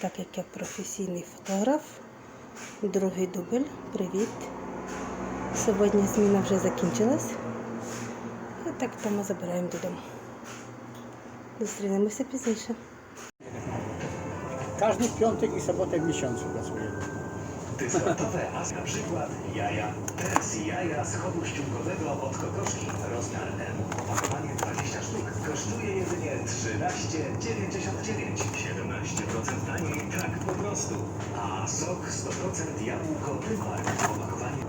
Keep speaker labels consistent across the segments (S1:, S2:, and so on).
S1: Так як я професійний фотограф, другий дубль. Привіт. Сьогодні зміна вже закінчилась. А так то ми забираємо додому. Зустрінемося пізніше.
S2: Кожен п'ятий і субота в місяць pracuję.
S3: Dysortowe, a na przykład jaja. Teraz jaja z chowu ściółkowego od kokoszki M. Opakowanie 20 sztuk kosztuje jedynie 13,99. 17% taniej, tak po prostu. A sok 100% jabłko Primark. Opakowanie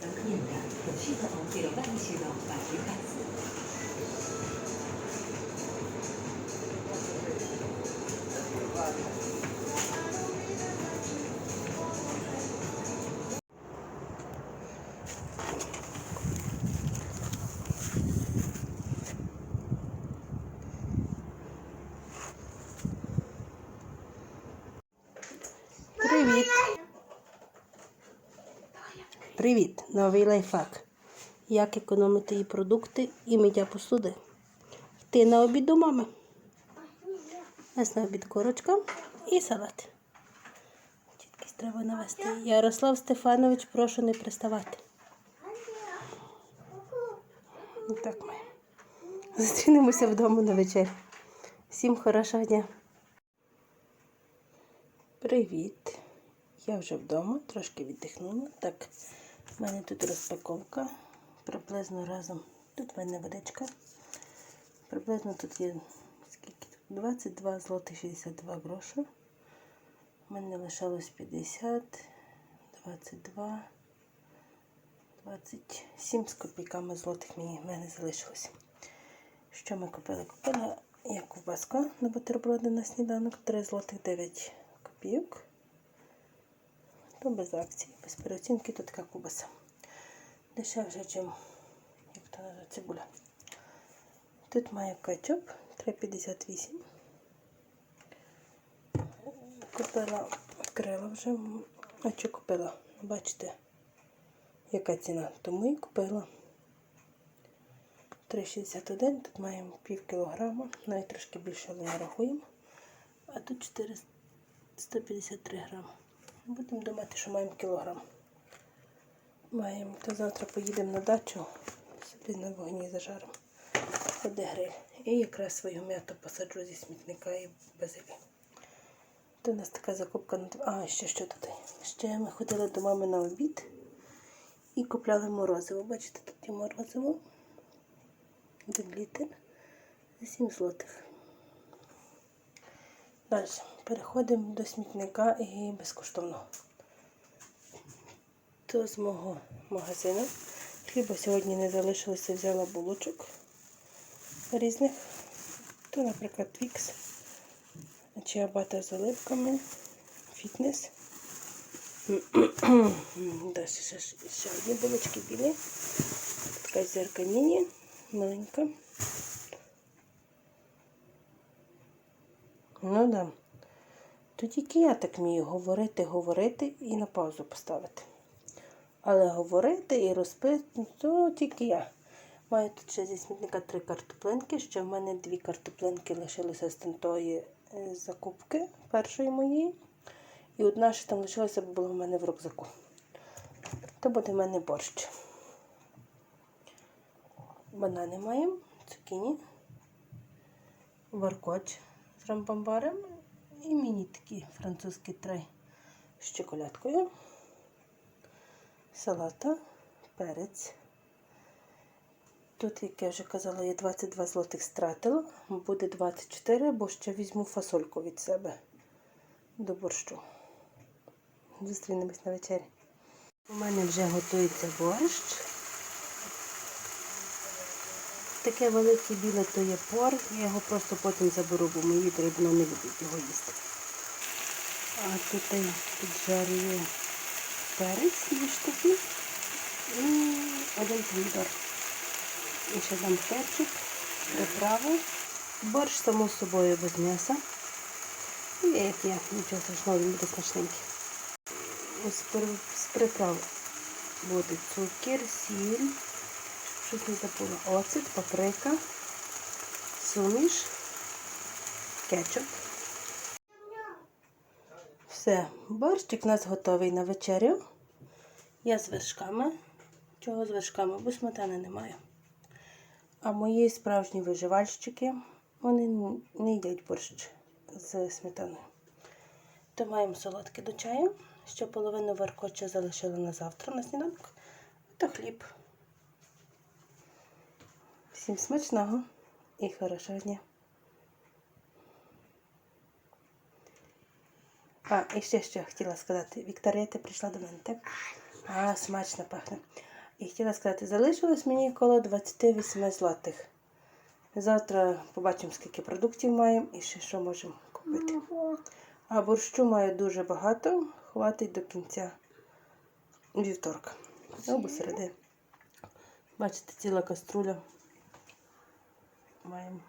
S4: zamknięta. Prosimy o kierowanie się do otwartej
S1: Привіт! Привіт! Новий лайфхак. Як економити і продукти і миття посуди. Ти на обід до мами. Нас на обід корочка і салат. Чіткість треба навести. Ярослав Стефанович, прошу не приставати. Так ми. Зустрінемося вдома на вечері. Всім хорошого дня. Привіт. Я вже вдома, трошки віддихнула. Так, в мене тут розпаковка. Приблизно разом. Тут в мене водичка. Приблизно тут є скільки тут? 22 злотих 62 гроші. У мене лишалось 50, 22, 27 з копійками злотих мені в мене залишилось. Що ми купили? Купила я ковбаску на бутерброди на сніданок, 3 злотих 9 копійок. То без акції, без переоцінки, то така ковбаса. Дешевше, ніж як то називає, цибуля. Тут маю кетчуп 3,58. Купила, відкрила вже. А що купила? Бачите, яка ціна? Тому і купила. 3,61, тут маємо пів кілограма, навіть трошки більше, але не рахуємо. А тут 400. 153 грам. Будемо думати, що маємо кілограм. Маємо, то завтра поїдемо на дачу, собі на вогні зажаримо. Буде гриль. І якраз свою м'яту посаджу зі смітника і базилі. То у нас така закупка на А, ще що тут? Ще ми ходили до мами на обід і купляли морозиво. Бачите, тут є морозиво. Один літр за 7 злотих. Далі переходимо до смітника і безкоштовно. То з мого магазину. Хліба сьогодні не залишилося, взяла булочок різних. То, наприклад, твікс, чиабата з оливками, фітнес. Далі ще, ще одні булочки білі. Така зірка міні, маленька. Ну да. То тільки я так вмію говорити, говорити і на паузу поставити. Але говорити і розпити, то тільки я. Маю тут ще зі смітника три картоплинки. Ще в мене дві картоплинки лишилися з тої е, закупки першої моєї. І одна ще там лишилася, бо була в мене в рюкзаку. То буде в мене борщ. Банани маємо, цукіні, варкоч з рамбамбарем і міні такі французькі трей з чоколядкою, салата, перець. Тут, як я вже казала, я 22 злотих стратила, буде 24, бо ще візьму фасольку від себе до борщу. Зустрінемось на вечері. У мене вже готується борщ. Таке велике біле то є пор, я його просто потім заберу, бо мої дрібно не люблять його їсти. А тут я піджарюю перець дві штуки і один помідор. І ще дам кетчуп, приправу. Борщ само собою без м'яса. І як я, нічого страшного, він буде смачненький. Ось з приправ буде цукер, сіль, Щось не забула. Оцет, паприка, суміш, кетчуп. Все, борщик у нас готовий на вечерю. Я з вершками. Чого з вершками? Бо сметани немає. А мої справжні виживальщики, вони не їдять борщ з сметаною. То маємо солодке до чаю. Ще половину варкоча залишила на завтра на сніданок. Та хліб. Всім смачного і хорошого дня. А, і ще що я хотіла сказати. Вікторія, ти прийшла до мене, так? А, смачно пахне. І хотіла сказати, залишилось мені коло 28 злотих. Завтра побачимо, скільки продуктів маємо і ще що можемо купити. А борщу маю дуже багато, хватить до кінця вівторка. Або середи. Бачите, ціла каструля. Маємо